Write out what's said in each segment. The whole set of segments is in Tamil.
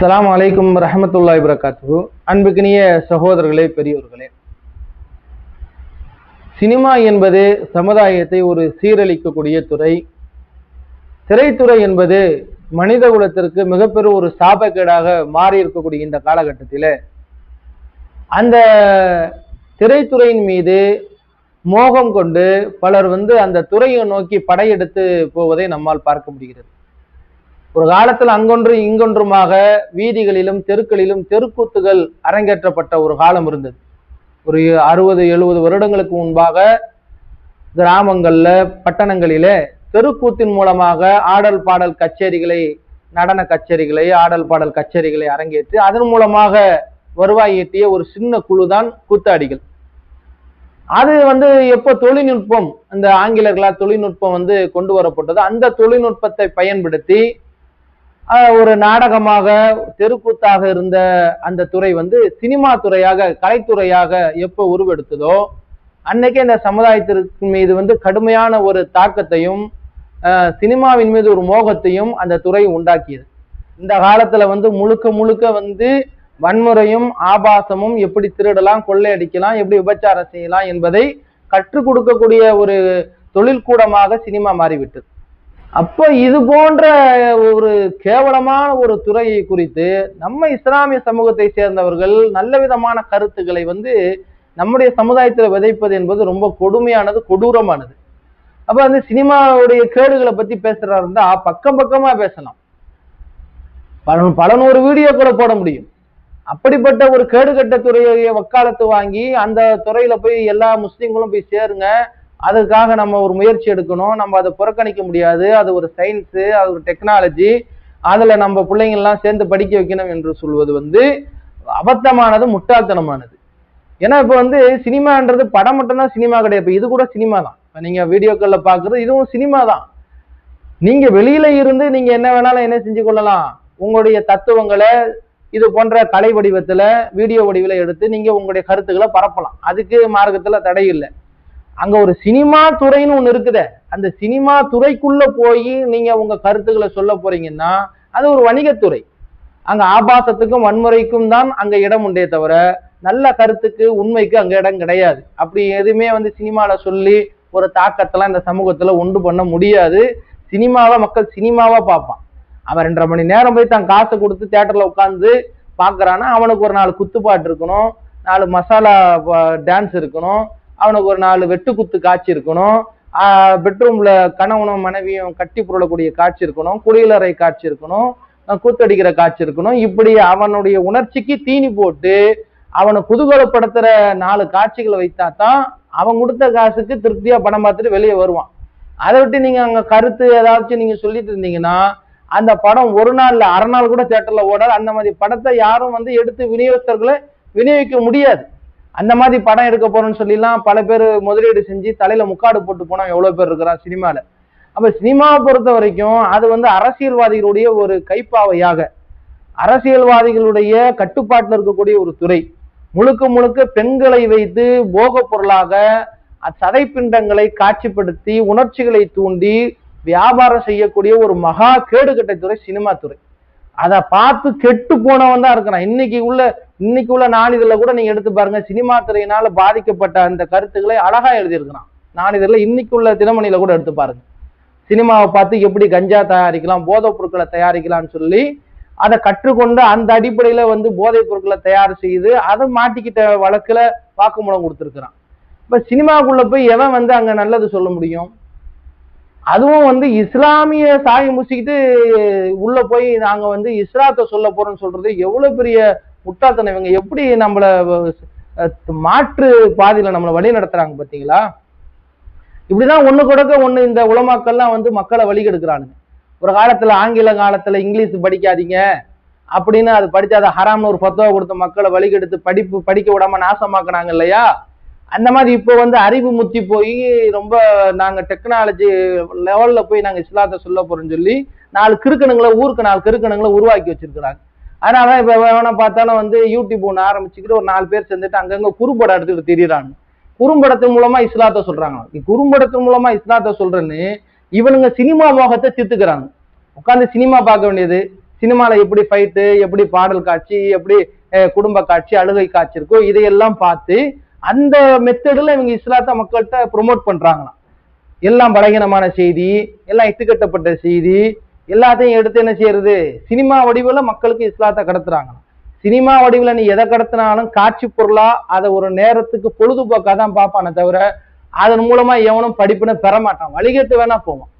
அஸ்லாம் அலைக்கும் ரஹமத்துல்லா இப்ரகாத்து அன்புக்கினிய சகோதரர்களே பெரியோர்களே. சினிமா என்பது சமுதாயத்தை ஒரு சீரழிக்கக்கூடிய துறை. திரைத்துறை என்பது மனித குலத்திற்கு மிகப்பெரும் ஒரு சாபக்கேடாக மாறி இருக்கக்கூடிய இந்த காலகட்டத்தில் அந்த திரைத்துறையின் மீது மோகம் கொண்டு பலர் வந்து அந்த துறையை நோக்கி படையெடுத்து போவதை நம்மால் பார்க்க முடிகிறது. ஒரு காலத்தில் அங்கொன்று இங்கொன்றுமாக வீதிகளிலும் தெருக்களிலும் தெருக்கூத்துகள் அரங்கேற்றப்பட்ட ஒரு காலம் இருந்தது. ஒரு அறுபது எழுபது வருடங்களுக்கு முன்பாக கிராமங்களில் பட்டணங்களிலே தெருக்கூத்தின் மூலமாக ஆடல் பாடல் கச்சேரிகளை நடன கச்சேரிகளை ஆடல் பாடல் கச்சேரிகளை அரங்கேற்றி அதன் மூலமாக வருவாய் ஈட்டிய ஒரு சின்ன குழு தான் கூத்தாடிகள். அது வந்து எப்போ தொழில்நுட்பம் இந்த ஆங்கிலர்களால் தொழில்நுட்பம் வந்து கொண்டு வரப்பட்டது அந்த தொழில்நுட்பத்தை பயன்படுத்தி ஒரு நாடகமாக தெருக்கூத்தாக இருந்த அந்த துறை வந்து சினிமா துறையாக கலைத்துறையாக எப்போ உருவெடுத்ததோ அன்னைக்கே இந்த சமுதாயத்திற்கு மீது வந்து கடுமையான ஒரு தாக்கத்தையும் சினிமாவின் மீது ஒரு மோகத்தையும் அந்த துறை உண்டாக்கியது. இந்த காலத்துல வந்து முழுக்க முழுக்க வந்து வன்முறையும் ஆபாசமும் எப்படி திருடலாம் கொள்ளையடிக்கலாம் எப்படி விபச்சாரம் செய்யலாம் என்பதை கற்றுக் கொடுக்கக்கூடிய ஒரு தொழில்கூடமாக சினிமா மாறிவிட்டது. அப்போ இது போன்ற ஒரு கேவலமான ஒரு துறையை குறித்து நம்ம இஸ்லாமிய சமூகத்தை சேர்ந்தவர்கள் நல்ல விதமான கருத்துக்களை வந்து நம்முடைய சமுதாயத்தில் விதைப்பது என்பது ரொம்ப கொடுமையானது கொடூரமானது. அப்ப வந்து சினிமாவுடைய கேடுகளை பத்தி பேசுறா இருந்தா பக்கம் பக்கமா பேசலாம். பல பல நூறு வீடியோ கூட போட முடியும். அப்படிப்பட்ட ஒரு கேடுகட்ட துறையை வக்காலத்து வாங்கி அந்த துறையில போய் எல்லா முஸ்லீம்களும் போய் சேருங்க. அதுக்காக நம்ம ஒரு முயற்சி எடுக்கணும். நம்ம அதை புறக்கணிக்க முடியாது. அது ஒரு சயின்ஸு அது ஒரு டெக்னாலஜி அதில் நம்ம பிள்ளைங்கள்லாம் சேர்ந்து படிக்க வைக்கணும் என்று சொல்வது வந்து அபத்தமானது முட்டாள்தனமானது. ஏன்னா இப்போ வந்து சினிமான்றது படம் மட்டும்தான் சினிமா கிடையாது. இப்போ இது கூட சினிமா தான் இப்போ நீங்கள் வீடியோக்களில் பார்க்குறது இதுவும் சினிமா தான் நீங்கள் வெளியில் இருந்து நீங்கள் என்ன வேணாலும் என்ன செஞ்சு கொள்ளலாம். உங்களுடைய தத்துவங்களை இது போன்ற கலை வடிவத்தில் வீடியோ வடிவில் எடுத்து நீங்கள் உங்களுடைய கருத்துக்களை பரப்பலாம். அதுக்கு மார்க்கத்தில் தடை இல்லை. அங்க ஒரு சினிமா துறைன்னு ஒண்ணு இருக்குதே. அந்த சினிமா துறைக்குள்ள போய் நீங்க உங்க கருத்துக்களை சொல்ல போறீங்கன்னா அது ஒரு வணிகத்துறை. அங்க ஆபாசத்துக்கும் வன்முறைக்கும் தான் அங்க இடம் உண்டே தவிர நல்ல கருத்துக்கு உண்மைக்கு அங்க இடம் கிடையாது. அப்படி எதுவுமே வந்து சினிமால சொல்லி ஒரு தாக்கத்தெல்லாம் இந்த சமூகத்துல உண்டு பண்ண முடியாது. சினிமாவை மக்கள் சினிமாவா பார்ப்பான். அவன் ரெண்டரை மணி நேரம் போய் தான் காசை கொடுத்து தேட்டர்ல உட்காந்து பாக்குறான்னா அவனுக்கு ஒரு நாலு குத்துப்பாட்டு இருக்கணும் நாலு மசாலா டான்ஸ் இருக்கணும் அவனுக்கு ஒரு நாலு வெட்டு குத்து காட்சி இருக்கணும். பெட்ரூம்ல கணவனும் மனைவியும் கட்டி புரளக்கூடிய காட்சி இருக்கணும். குளியலறை காட்சி இருக்கணும். கூத்தடிக்கிற காட்சி இருக்கணும். இப்படி அவனுடைய உணர்ச்சிக்கு தீனி போட்டு அவனை குதூகலப்படுத்துற நாலு காட்சிகளை வைத்தா தான் அவன் கொடுத்த காசுக்கு திருப்தியா படம் பார்த்துட்டு வெளியே வருவான். அதை விட்டு நீங்க அங்க கருத்து ஏதாச்சும் நீங்க சொல்லிட்டு இருந்தீங்கன்னா அந்த படம் ஒரு நாள்ல அரை நாள் கூட தேட்டர்ல ஓடாது. அந்த மாதிரி படத்தை யாரும் வந்து எடுத்து விநியோகஸ்தர்களை விநியோகிக்க முடியாது. அந்த மாதிரி படம் எடுக்க போறோம்னு சொல்லிலாம் பல பேர் முதலீடு செஞ்சு தலையில முக்காடு போட்டு போனா எவ்வளவு பேர் இருக்கிறான் சினிமால. அப்ப சினிமாவை பொறுத்த வரைக்கும் அது வந்து அரசியல்வாதிகளுடைய ஒரு கைப்பாவையாக. அரசியல்வாதிகளுடைய கட்டுப்பாட்டில் இருக்கக்கூடிய ஒரு துறை. முழுக்க முழுக்க பெண்களை வைத்து போகப் பொருளாக சதைப்பிண்டங்களை காட்சிப்படுத்தி உணர்ச்சிகளை தூண்டி வியாபாரம் செய்யக்கூடிய ஒரு மகா கேடுகட்ட துறை சினிமா துறை. அதை பார்த்து கெட்டு போனவன் தான் இருக்கிறான். இன்னைக்கு உள்ள இன்னைக்கு உள்ள நாளிதழில் கூட நீங்க எடுத்து பாருங்க சினிமா துறையினால பாதிக்கப்பட்ட அந்த கருத்துக்களை அழகா எழுதியிருக்கிறான். நாளிதழ்ல இன்னைக்கு உள்ள தினமணியில கூட எடுத்து பாருங்க. சினிமாவை பார்த்து எப்படி கஞ்சா தயாரிக்கலாம் போதைப் பொருட்களை தயாரிக்கலாம்னு சொல்லி அதை கற்றுக்கொண்டு அந்த அடிப்படையில வந்து போதைப் பொருட்களை தயார் செய்து அதை மாட்டிக்கிட்ட வழக்குல வாக்குமூலம் கொடுத்துருக்கிறான். இப்ப சினிமாக்குள்ள போய் எவன் வந்து அங்க நல்லது சொல்ல முடியும்? அதுவும் வந்து இஸ்லாமிய சாய் முசிக்கிட்டு உள்ள போய் நாங்க வந்து இஸ்லாத்தை சொல்ல போறோம்னு சொல்றது எவ்வளவு பெரிய முட்டாள்தனம். இவங்க எப்படி நம்மள மாற்று பாதையில நம்மளை வழி நடத்துறாங்க பாத்தீங்களா? இப்படிதான் ஒண்ணு கொடுக்க ஒண்ணு இந்த உலமாக்கள்லாம் வந்து மக்களை வழிகெடுக்கிறானுங்க ஒரு காலத்துல ஆங்கில காலத்துல இங்கிலீஷ் படிக்காதீங்க அப்படின்னு அது படிச்சு அதை ஹராம்னு ஒரு பத்துவா கொடுத்த மக்களை வழிகெடுத்து படிப்பு படிக்க விடாம நாசமாக்குனாங்க இல்லையா? அந்த மாதிரி இப்போ வந்து அறிவு முத்தி போய் ரொம்ப நாங்கள் டெக்னாலஜி லெவல்ல போய் நாங்கள் இஸ்லாத்தை சொல்ல போகிறோம்னு சொல்லி நாலு கிறுக்கணுங்களை ஊருக்கு நாலு கிறுக்கணுங்களை உருவாக்கி வச்சிருக்கிறாங்க. அதனால இப்போ வேணா பார்த்தாலும் வந்து யூடியூப் ஒன்று ஆரம்பிச்சுக்கிட்டு ஒரு நாலு பேர் சேர்ந்துட்டு அங்கங்கே குறும்படம் எடுத்துக்கிட்டு திரியிறாங்க. குறும்படத்தின் மூலமா இஸ்லாத்தை சொல்றாங்க. குறும்படத்தின் மூலமா இஸ்லாத்தை சொல்றேன்னு இவனுங்க சினிமா மோகத்தை தீர்த்துக்கிறாங்க உட்காந்து சினிமா பார்க்க வேண்டியது. சினிமால எப்படி ஃபைட்டு எப்படி பாடல் காட்சி எப்படி குடும்ப காட்சி அழுகை காட்சி இருக்கோ இதையெல்லாம் பார்த்து அந்த மெத்தடில் இவங்க இஸ்லாத்த மக்கள்கிட்ட ப்ரொமோட் பண்றாங்களாம். எல்லாம் பலகீனமான செய்தி எல்லாம் இட்டுக்கட்டப்பட்ட செய்தி எல்லாத்தையும் எடுத்து என்ன செய்யறது? சினிமா வடிவில் மக்களுக்கு இஸ்லாத்தை கடத்துறாங்க சினிமா வடிவில் நீ எதை கடத்தினாலும் காட்சி பொருளா அதை ஒரு நேரத்துக்கு பொழுதுபோக்காக தான் பார்ப்பானே தவிர அதன் மூலமா எவனும் படிப்புன்னு பெற மாட்டான் வழிகட்டு வேணா போவான்.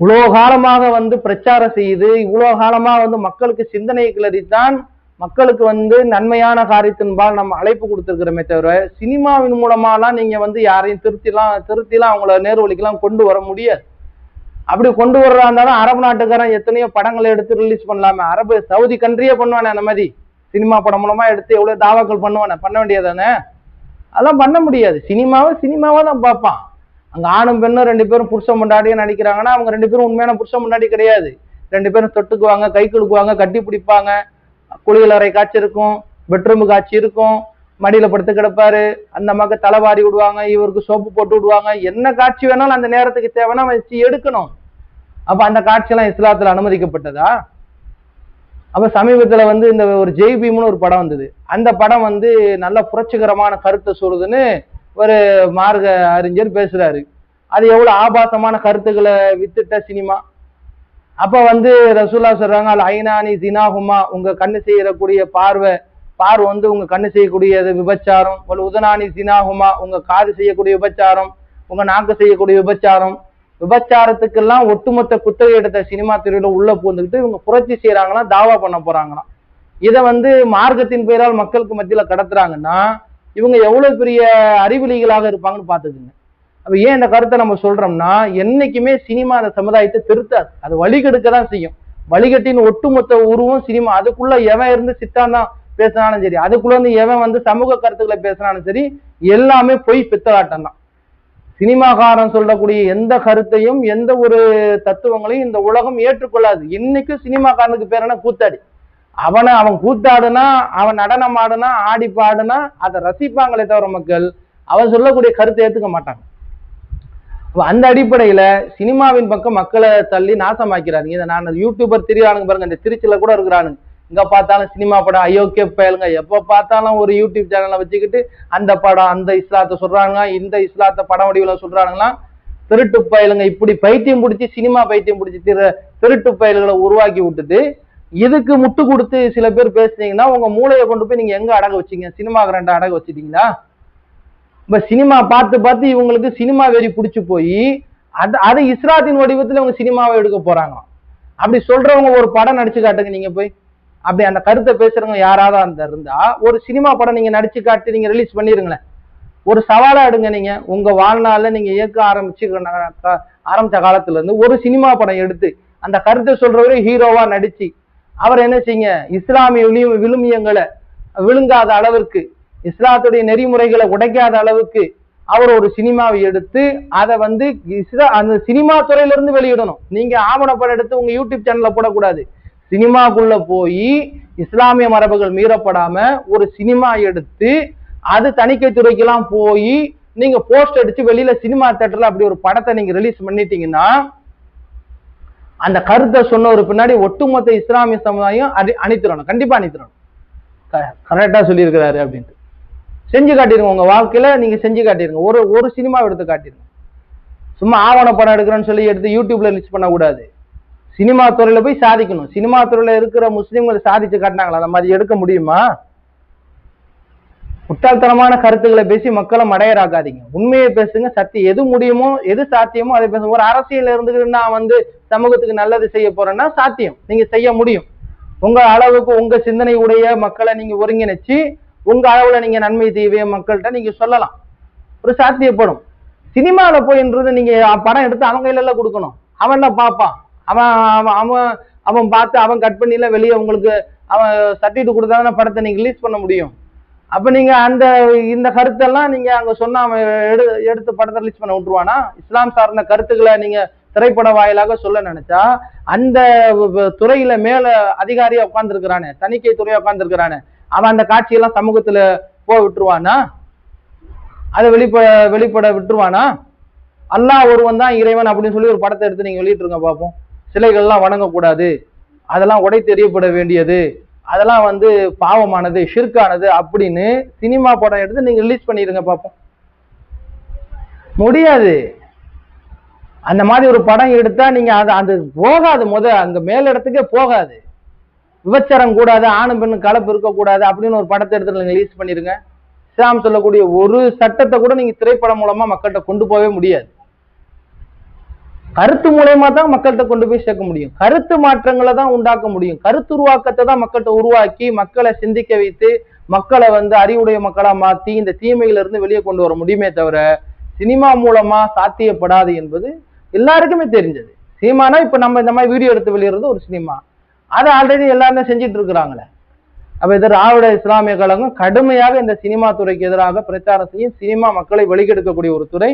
இவ்வளோ காலமாக வந்து பிரச்சாரம் செய்து இவ்வளோ காலமா வந்து மக்களுக்கு சிந்தனை கிளறித்தான் மக்களுக்கு வந்து நன்மையான காரியத்தின்பால் நம்ம அழைப்பு கொடுத்துருக்கிறோமே தவிர சினிமாவின் மூலமாலாம் நீங்க வந்து யாரையும் திருத்திலாம் திருத்திலாம் அவங்கள நேர்வழிக்கெல்லாம் கொண்டு வர முடியாது. அப்படி கொண்டு வர்றதா இருந்தாலும் அரபு நாட்டுக்காரன் எத்தனையோ படங்களை எடுத்து ரிலீஸ் பண்ணலாமே. அரபு சவுதி கண்ட்ரியே பண்ணுவானே அந்த மாதிரி. சினிமா படம் மூலமா எடுத்து எவ்வளவு தாவாக்கள் பண்ணுவானே. பண்ண வேண்டியதானே? அதெல்லாம் பண்ண முடியாது. சினிமாவை சினிமாவை தான் பார்ப்பான். அங்க ஆணும் பெண்ணும் ரெண்டு பேரும் புருஷன் முண்டாடியே நடிக்கிறாங்கன்னா அவங்க ரெண்டு பேரும் உண்மையான புருஷன் முன்னாடி கிடையாது. ரெண்டு பேரும் தொட்டுக்குவாங்க கை குலுக்குவாங்க கட்டி பிடிப்பாங்க. குளியல் அறை காட்சி இருக்கும் பெட்ரூம் காட்சி இருக்கும் மடியில படுத்து கிடப்பாரு அந்த அம்மாக்கு தலைவாரி விடுவாங்க இவருக்கு சோப்பு போட்டு விடுவாங்க என்ன காட்சி வேணாலும் அந்த நேரத்துக்கு தேவைன்னா வச்சு எடுக்கணும். அப்ப அந்த காட்சியெல்லாம் இஸ்லாத்துல அனுமதிக்கப்பட்டதா? அப்ப சமீபத்துல வந்து இந்த ஒரு ஜெய் பீம்னு ஒரு படம் வந்தது. அந்த படம் வந்து நல்ல புரட்சிகரமான கருத்தை சொல்லுதுன்னு ஒரு மார்க்க அறிஞர் பேசுறாரு. அது எவ்வளவு ஆபாசமான கருத்துக்களை வித்துட்ட சினிமா. அப்போ வந்து ரசூல்லா சொல்றாங்க அல் ஐனானி தினாகுமா உங்க கண்ணு செய்யக்கூடிய பார்வை பார்வை வந்து உங்க கண்ணு செய்யக்கூடியது விபச்சாரம். ஒரு உதனானி தினாகுமா உங்க காது செய்யக்கூடிய விபச்சாரம் உங்க நாக்கு செய்யக்கூடிய விபச்சாரம். விபச்சாரத்துக்கெல்லாம் ஒட்டுமொத்த குத்தகை எடுத்த சினிமா துறையில உள்ள பூந்துக்கிட்டு இவங்க புரட்சி செய்யறாங்களாம் தாவா பண்ண போறாங்களாம். இதை வந்து மார்க்கத்தின் பெயரால் மக்களுக்கு மத்தியில கடத்துறாங்கன்னா இவங்க எவ்வளவு பெரிய அறிவிலிகளாக இருப்பாங்கன்னு பாத்துக்குங்க அப்ப ஏன் இந்த கருத்தை நம்ம சொல்றோம்னா என்னைக்குமே சினிமா அந்த சமுதாயத்தை திருத்தாது. அது வழிகெடுக்க தான் செய்யும். வழிகட்டின் ஒட்டுமொத்த உருவம் சினிமா அதுக்குள்ள எவன் இருந்து சித்தாந்தம் பேசினாலும் சரி அதுக்குள்ள இருந்து எவன் வந்து சமூக கருத்துக்களை பேசினாலும் சரி எல்லாமே பொய் பித்தலாட்டம் தான். சினிமாக்காரன் சொல்லக்கூடிய எந்த கருத்தையும் எந்த ஒரு தத்துவங்களையும் இந்த உலகம் ஏற்றுக்கொள்ளாது. இன்னைக்கும் சினிமாக்காரனுக்கு பேர் என்ன? கூத்தாடி. அவனை அவன் கூத்தாடுனா அவன் நடனம் ஆடுனா ஆடி பாடுனா அதை ரசிப்பாங்களே தவிர மக்கள் அவன் சொல்லக்கூடிய கருத்தை ஏத்துக்க மாட்டாங்க. அந்த அடிப்படையில சினிமாவின் பக்கம் மக்களை தள்ளி நாசமாக்கிறாங்க இதை நான் யூடியூபர் திரியானுங்க பாருங்க. இந்த திருச்சியில கூட இருக்கிறானுங்க. இங்க பார்த்தாலும் சினிமா படம் அயோக்கிய பயலுங்க. எப்ப பார்த்தாலும் ஒரு யூடியூப் சேனலை வச்சுக்கிட்டு அந்த படம் அந்த இஸ்லாத்தை சொல்றாங்க. இந்த இஸ்லாத்தை படம் வடிவில் சொல்றானுங்களாம் திருட்டு பயலுங்க. இப்படி பைத்தியம் பிடிச்சி சினிமா பைத்தியம் பிடிச்சி திரு திருட்டு பயல்களை உருவாக்கி விட்டுட்டு இதுக்கு முட்டு கொடுத்து சில பேர் பேசுனீங்கன்னா உங்க மூளையை கொண்டு போய் நீங்க எங்க அடக வச்சீங்க? சினிமா ரெண்டு அடக வச்சிட்டீங்களா? இப்ப சினிமா பார்த்து பார்த்து இவங்களுக்கு சினிமா வெறி பிடிச்சு போய் அது அது இஸ்ராத்தின் வடிவத்துல இவங்க சினிமாவை எடுக்க போறாங்க. அப்படி சொல்றவங்க ஒரு படம் நடிச்சு காட்டுங்க நீங்க போய். அப்படி அந்த கருத்தை பேசுறவங்க யாராவது அந்த இருந்தா ஒரு சினிமா படம் நீங்க நடிச்சு காட்டி நீங்க ரிலீஸ் பண்ணிருங்களேன். ஒரு சவாலா எடுங்க நீங்க. உங்க வாழ்நாள்ல நீங்க இயக்க ஆரம்பிச்சு ஆரம்பிச்ச காலத்துல இருந்து ஒரு சினிமா படம் எடுத்து அந்த கருத்தை சொல்றவரை ஹீரோவா நடிச்சு அவர் என்ன செய்யுங்க? இஸ்லாமிய விழுமியங்களை விழுங்காத அளவிற்கு இஸ்லாத்துடைய நெறிமுறைகளை உடைக்காத அளவுக்கு அவர் ஒரு சினிமாவை எடுத்து அதை வந்து இஸ்ரா அந்த சினிமா துறையிலிருந்து வெளியிடணும். நீங்க ஆவணப்படம் எடுத்து உங்க யூடியூப் சேனல்ல போடக்கூடாது. சினிமாக்குள்ள போய் இஸ்லாமிய மரபுகள் மீறப்படாம ஒரு சினிமா எடுத்து அது தணிக்கை துறைக்கெல்லாம் போய் நீங்க போஸ்ட் அடிச்சு வெளியில சினிமா தேட்டர்ல அப்படி ஒரு படத்தை நீங்க ரிலீஸ் பண்ணிட்டீங்கன்னா அந்த கருத்தை சொன்ன ஒரு பின்னாடி ஒட்டுமொத்த இஸ்லாமிய சமுதாயம் அணி அணித்திரணும் கண்டிப்பா அணித்திரணும் கரெக்டா சொல்லியிருக்கிறாரு அப்படின்ட்டு. செஞ்சு காட்டிருங்க உங்க வாழ்க்கையில நீங்க செஞ்சு காட்டிருங்க. ஒரு ஒரு சினிமா எடுத்து காட்டிருங்க. சும்மா ஆவண படம் எடுக்கிறேன்னு சொல்லி எடுத்து யூடியூப்ல லிஸ்ட் பண்ணக்கூடாது சினிமா துறையில போய் சாதிக்கணும். சினிமா துறையில இருக்கிற முஸ்லீம்கள் சாதிச்சு காட்டினாங்களா? அந்த மாதிரி எடுக்க முடியுமா? முட்டாள்தனமான கருத்துக்களை பேசி மக்களை மடையராக்காதீங்க. உண்மையை பேசுங்க சத்தியம். எது முடியுமோ எது சாத்தியமோ அதை பேசுங்க. ஒரு அரசியல் இருந்துக்கிட்டு நான் வந்து சமூகத்துக்கு நல்லது செய்ய போறேன்னா சாத்தியம். நீங்க செய்ய முடியும். உங்க அளவுக்கு உங்க சிந்தனை உடைய மக்களை நீங்க ஒருங்கிணைச்சு உங்க அளவுல நீங்க நன்மை தீவிய மக்கள்கிட்ட நீங்க சொல்லலாம். ஒரு சாத்தியப்படும் சினிமால போயின்றது நீங்க படம் எடுத்து அவங்க கையில எல்லாம் கொடுக்கணும். அவன் என்ன பார்ப்பான். அவன் அவன் அவன் அவன் பார்த்து அவன் கட் பண்ணி எல்லாம் வெளியே உங்களுக்கு அவன் சர்டிஃபிகேட் கொடுத்தாதான படத்தை நீங்க ரிலீஸ் பண்ண முடியும். அப்ப நீங்க அந்த இந்த கருத்தெல்லாம் நீங்க அங்க சொன்னா அவன் எடு எடுத்து படத்தை ரிலீஸ் பண்ண விட்டுருவானா? இஸ்லாம் சார்ந்த கருத்துக்களை நீங்க திரைப்பட வாயிலாக சொல்ல நினைச்சா அந்த துறையில மேல அதிகாரியா உட்கார்ந்துருக்கிறானே தணிக்கை துறையா உட்கார்ந்துருக்கிறானே அவன் அந்த காட்சியெல்லாம் சமூகத்துல போ விட்டுருவானா? அதை வெளிப்பட வெளிப்பட விட்டுருவானா? அல்லாஹ் ஒருவன் தான் இறைவன் அப்படின்னு சொல்லி ஒரு படத்தை எடுத்து நீங்க வெளியிட்டுருங்க பார்ப்போம் சிலைகள்லாம் வணங்கக்கூடாது. அதெல்லாம் உடை தெரியப்பட வேண்டியது. அதெல்லாம் வந்து பாவமானது ஷிர்கானது அப்படின்னு சினிமா படம் எடுத்து நீங்க ரிலீஸ் பண்ணிடுங்க பார்ப்போம் முடியாது. அந்த மாதிரி ஒரு படம் எடுத்தா நீங்க அது அது போகாது. முத அங்க மேல் இடத்துக்கே போகாது. விபச்சாரம் கூடாது ஆணும் பெண்ணும் கலப்பு இருக்கக்கூடாது அப்படின்னு ஒரு படத்தை எடுத்து நீங்கள் ரிலீஸ் பண்ணிருங்க. இஸ்லாம் சொல்லக்கூடிய ஒரு சட்டத்தை கூட நீங்க திரைப்படம் மூலமா மக்கள்கிட்ட கொண்டு போகவே முடியாது. கருத்து மூலயமா தான் மக்கள்கிட்ட கொண்டு போய் சேர்க்க முடியும். கருத்து மாற்றங்களை தான் உண்டாக்க முடியும். கருத்து உருவாக்கத்தை தான் மக்கள்கிட்ட உருவாக்கி மக்களை சிந்திக்க வைத்து மக்களை வந்து அறிவுடைய மக்களா மாத்தி இந்த தீமையில இருந்து வெளியே கொண்டு வர முடியுமே தவிர சினிமா மூலமா சாத்தியப்படாது என்பது எல்லாருக்குமே தெரிஞ்சது. சினிமானா இப்ப நம்ம இந்த மாதிரி வீடியோ எடுத்து வெளியிடுறது ஒரு சினிமா. அதை ஆல்ரெடி எல்லாருமே செஞ்சுட்டு இருக்கிறாங்களே. அப்போ இது திராவிட இஸ்லாமிய கழகம் கடுமையாக இந்த சினிமா துறைக்கு எதிராக பிரச்சாரம் செய்யும் சினிமா மக்களை வெளிக்கெடுக்கக்கூடிய ஒரு துறை.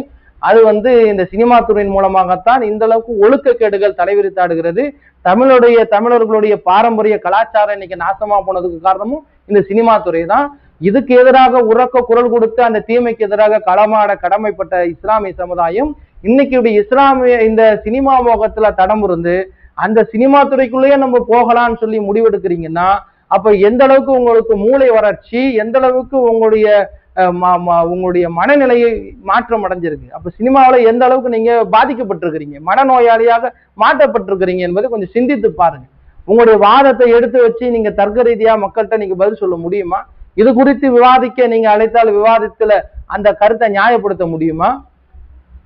அது வந்து இந்த சினிமா துறையின் மூலமாகத்தான் இந்த அளவுக்கு ஒழுக்கக்கேடுகள் தலைவிரித்தாடுகிறது. தமிழுடைய தமிழர்களுடைய பாரம்பரிய கலாச்சாரம் இன்னைக்கு நாசமா போனதுக்கு காரணமும் இந்த சினிமா துறை தான் இதுக்கு எதிராக உறக்க குரல் கொடுத்து அந்த தீமைக்கு எதிராக களமாட கடமைப்பட்ட இஸ்லாமிய சமுதாயம் இன்னைக்கு இப்படி இஸ்லாமிய இந்த சினிமா மோகத்துல தடம் இருந்து அந்த சினிமா துறைக்குள்ளேயே நம்ம போகலாம்னு சொல்லி முடிவெடுக்கிறீங்கன்னா அப்ப எந்த அளவுக்கு உங்களுக்கு மூளை வறட்சி எந்த அளவுக்கு உங்களுடைய ம- ம- உங்களுடைய மனநிலையை மாற்றம் அடைஞ்சிருக்கு? அப்ப சினிமாவில் எந்த அளவுக்கு நீங்க பாதிக்கப்பட்டிருக்கிறீங்க? மனநோயாளியாக மாற்றப்பட்டிருக்கிறீங்க என்பதை கொஞ்சம் சிந்தித்து பாருங்க. உங்களுடைய வாதத்தை எடுத்து வச்சு நீங்க தர்க்க ரீதியா மக்கள்கிட்ட நீங்க பதில் சொல்ல முடியுமா? இது குறித்து விவாதிக்க நீங்க அழைத்தால் விவாதத்துல அந்த கருத்தை நியாயப்படுத்த முடியுமா?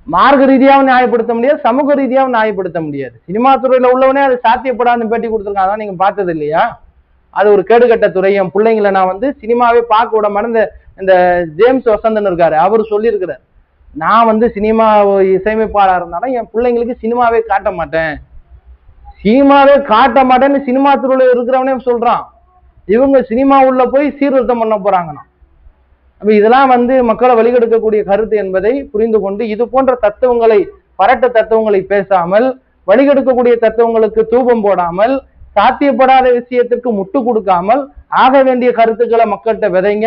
மார்க்க ரீதியாவும் நியாயப்படுத்த முடியாது சமூக ரீதியாகவும் நியாயப்படுத்த முடியாது. சினிமா துறையில உள்ளவனே அது சாத்தியப்படாதுன்னு பேட்டி கொடுத்துருக்காங்க அதான் நீங்க பார்த்தது இல்லையா? அது ஒரு கேடுகட்ட துறை. என் பிள்ளைங்களை நான் வந்து சினிமாவே பார்க்க விட மாட்டேன் இந்த இந்த ஜேம்ஸ் வசந்தன் இருக்காரு. அவர் சொல்லியிருக்கிறார். நான் வந்து சினிமா இசையமைப்பாளர் இருந்தாலும் என் பிள்ளைங்களுக்கு சினிமாவே காட்ட மாட்டேன். சினிமாவே காட்ட மாட்டேன்னு சினிமா துறையில இருக்கிறவனே சொல்றான். இவங்க சினிமா உள்ள போய் சீர்திருத்தம் பண்ண போறாங்கண்ணா. அப்போ இதெல்லாம் வந்து மக்களை வழிகெடுக்கக்கூடிய கருத்து என்பதை புரிந்து கொண்டு இது போன்ற தத்துவங்களை பரட்ட தத்துவங்களை பேசாமல் வழிகெடுக்கக்கூடிய தத்துவங்களுக்கு தூபம் போடாமல் சாத்தியப்படாத விஷயத்திற்கு முட்டு கொடுக்காமல் ஆக வேண்டிய கருத்துக்களை மக்கள்கிட்ட விதைங்க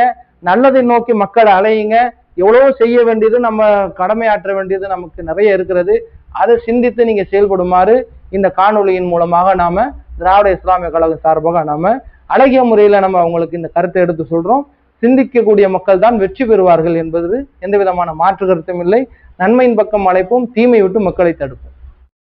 நல்லதை நோக்கி மக்களை அலையுங்க. எவ்வளவோ செய்ய வேண்டியது நம்ம கடமையாற்ற வேண்டியது நமக்கு நிறைய இருக்கிறது. அதை சிந்தித்து நீங்க செயல்படுமாறு இந்த காணொளியின் மூலமாக நாம திராவிட இஸ்லாமிய கழகம் சார்பாக நாம அழகிய முறையில நம்ம அவங்களுக்கு இந்த கருத்தை எடுத்து சொல்றோம். சிந்திக்கக்கூடிய மக்கள் தான் வெற்றி பெறுவார்கள் என்பது எந்த விதமான மாற்று கருத்தும் இல்லை. நன்மையின் பக்கம் அழைப்போம். தீமை விட்டு மக்களை தடுப்போம்.